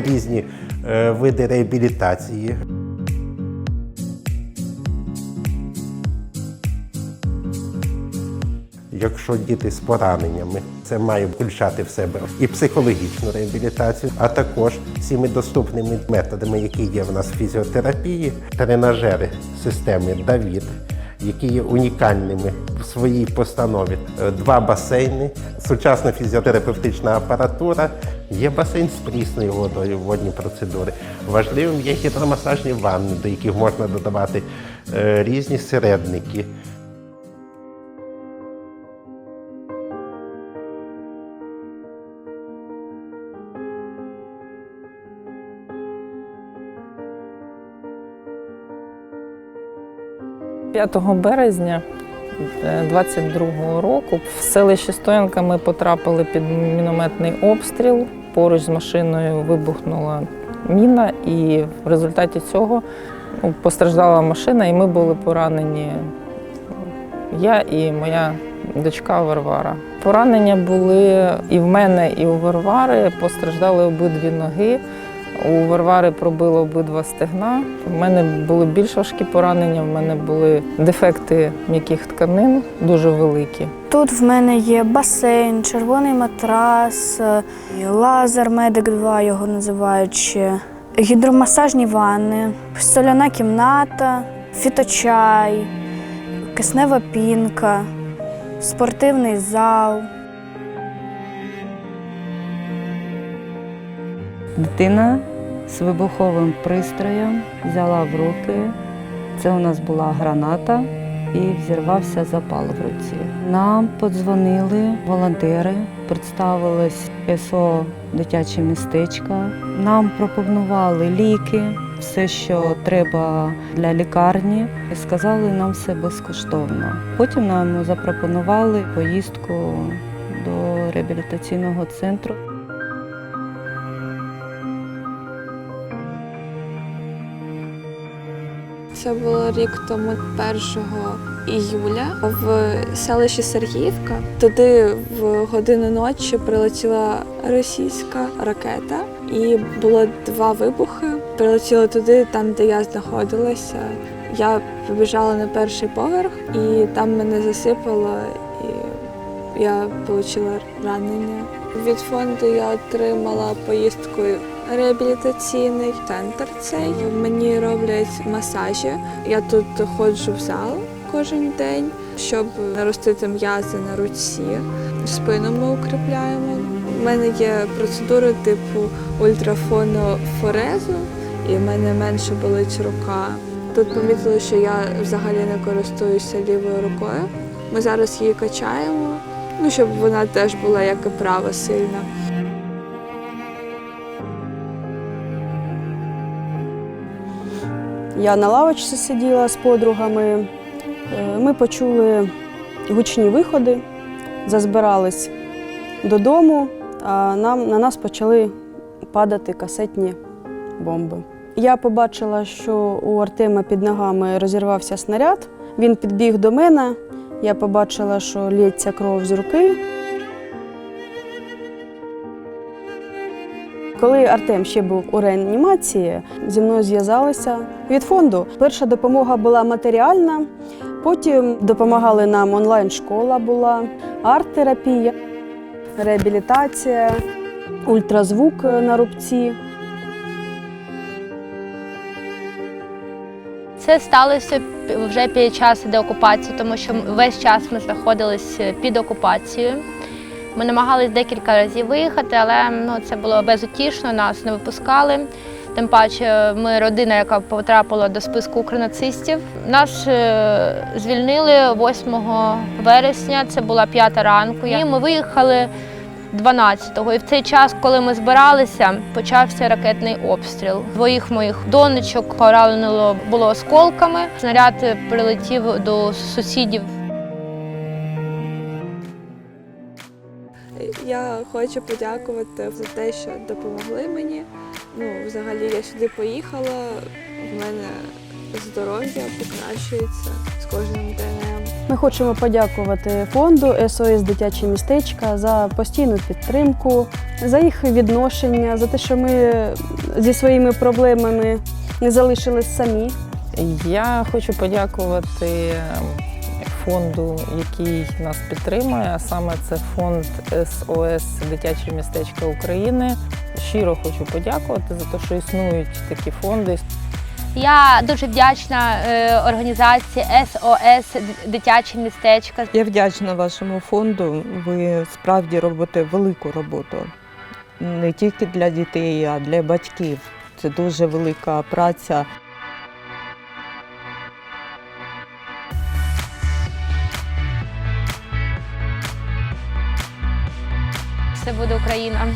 Різні е, види реабілітації. Якщо діти з пораненнями, це має включати в себе і психологічну реабілітацію, а також всіми доступними методами, які є в нас в фізіотерапії, тренажери системи Давід, які є унікальними в своїй постанові. Е, Два басейни, сучасна фізіотерапевтична апаратура, є басейн з прісною водою, водні процедури. Важливим є гідромасажні ванни, до яких можна додавати е, різні середники. – 5 березня 22-го року в селищі Стоянка ми потрапили під мінометний обстріл. Поруч з машиною вибухнула міна, і в результаті цього постраждала машина, і ми були поранені. Я і моя дочка Варвара. Поранення були і в мене, і у Варвари. Постраждали обидві ноги. У Варвари пробило обидва стегна. У мене були більш важкі поранення, в мене були дефекти м'яких тканин дуже великі. Тут в мене є басейн, червоний матрас, е, лазер Медик 2 його називають ще, гідромасажні ванни, соляна кімната, фіточай, киснева пінка, спортивний зал. Дитина з вибуховим пристроєм взяла в руки. Це у нас була граната і взірвався запал в руці. Нам подзвонили волонтери, представилось СО дитяче містечко. Нам пропонували ліки, все, що треба для лікарні, і сказали нам все безкоштовно. Потім нам запропонували поїздку до реабілітаційного центру. Це було рік тому 1 іюля в селищі Сергіївка. Туди в годину ночі прилетіла російська ракета, і було два вибухи. Прилетіли туди, там, де я знаходилася. Я побіжала на перший поверх, і там мене засипало, і я отримала ранення. Від фонду я отримала поїздку реабілітаційний центр цей. Мені роблять масажі. Я тут ходжу в зал кожен день, щоб наростити м'язи на руці. Спину ми укріпляємо. У мене є процедури типу ультрафонофорезу, і в мене менше болить рука. Тут помітили, що я взагалі не користуюся лівою рукою. Ми зараз її качаємо, ну щоб вона теж була як і права сильна. Я на лавочці сиділа з подругами. Е, Ми почули гучні виходи, зазбирались додому, а нам, на нас почали падати касетні бомби. Я побачила, що у Артема під ногами розірвався снаряд. Він підбіг до мене. Я побачила, що лється кров з руки. Коли Артем ще був у реанімації, зі мною зв'язалися від фонду. Перша допомога була матеріальна, потім допомагали нам онлайн-школа була, арт-терапія, реабілітація, ультразвук на рубці. Це сталося вже під час деокупації, тому що весь час ми знаходилися під окупацією. Ми намагалися декілька разів виїхати, але ну, це було безутішно, нас не випускали. Тим паче, ми родина, яка потрапила до списку укранацистів. Нас е, звільнили 8 вересня, це була п'ята ранку. І ми виїхали 12-го. І в цей час, коли ми збиралися, почався ракетний обстріл. Двоїх моїх донечок поранено було осколками. Снаряд прилетів до сусідів. Я хочу подякувати за те, що допомогли мені. Ну, взагалі, я сюди поїхала. В мене здоров'я покращується з кожним днем. Ми хочемо подякувати фонду СОС Дитячі містечка за постійну підтримку, за їх відношення, за те, що ми зі своїми проблемами не залишились самі. Я хочу подякувати фонду, який нас підтримує, а саме це фонд СОС Дитяче містечко України. Щиро хочу подякувати за те, що існують такі фонди. Я дуже вдячна е, організації СОС Дитяче містечко. Я вдячна вашому фонду. Ви справді робите велику роботу не тільки для дітей, а для батьків. Це дуже велика праця. Все буде Україна.